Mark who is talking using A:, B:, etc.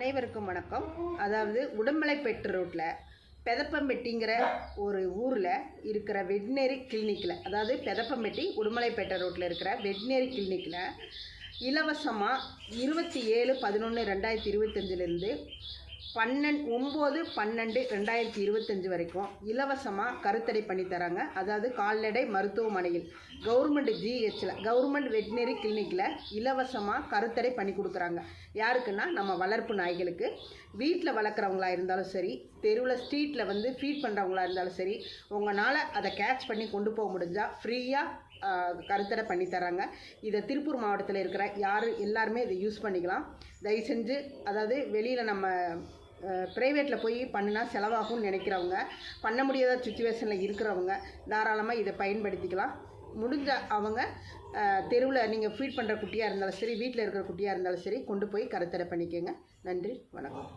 A: அனைவருக்கும் வணக்கம். அதாவது உடம்பலைப்பேட்டு ரோட்டில் பெதப்பம்பெட்டிங்கிற ஒரு ஊரில் இருக்கிற வெட்னரி கிளினிக்கில் அதாவது பெதப்பம்பெட்டி உடுமலைப்பேட்டை ரோட்டில் இருக்கிற வெட்னரி கிளினிக்கில் இலவசமாக இருபத்தி ஏழு பதினொன்று ரெண்டாயிரத்தி இருபத்தஞ்சிலேருந்து பன்னெண்டு ஒம்பது பன்னெண்டு ரெண்டாயிரத்தி இருபத்தஞ்சி வரைக்கும் இலவசமாக கருத்தடை பண்ணி தராங்க. அதாவது கால்நடை மருத்துவமனையில். கவர்மெண்ட் ஜிஹெச்சில் கவர்மெண்ட் வெட்டினரி கிளினிக்கில் இலவசமாக கருத்தடை பண்ணி கொடுக்குறாங்க. யாருக்குன்னா நம்ம வளர்ப்பு நாய்களுக்கு. வீட்டில் வளர்க்குறவங்களா இருந்தாலும் சரி தெருவில் ஸ்ட்ரீட்டில் வந்து ஃபீட் பண்ணுறவங்களா இருந்தாலும் சரி உங்களால் அதை கேட்ச் பண்ணி கொண்டு போக முடிஞ்சால் ஃப்ரீயாக கருத்தடை பண்ணி தராங்க இதை திருப்பூர் மாவட்டத்தில் இருக்கிற யார் எல்லாருமே இதை யூஸ் பண்ணிக்கலாம். தயவு செஞ்சு அதாவது வெளியில் நம்ம ப்ரைவேட்டில் போய் பண்ணினா செலவாகும்னு நினைக்கிறவங்க பண்ண முடியாத சுச்சுவேஷனில் இருக்கிறவங்க தாராளமாக இதை பயன்படுத்திக்கலாம். முடிஞ்ச அவங்க தெருவில் நீங்கள் ஃபீட் பண்ணுற குட்டியாக இருந்தாலும் சரி வீட்டில் இருக்கிற குட்டியாக இருந்தாலும் சரி கொண்டு போய் கருத்தடை பண்ணிக்கோங்க. நன்றி வணக்கம்.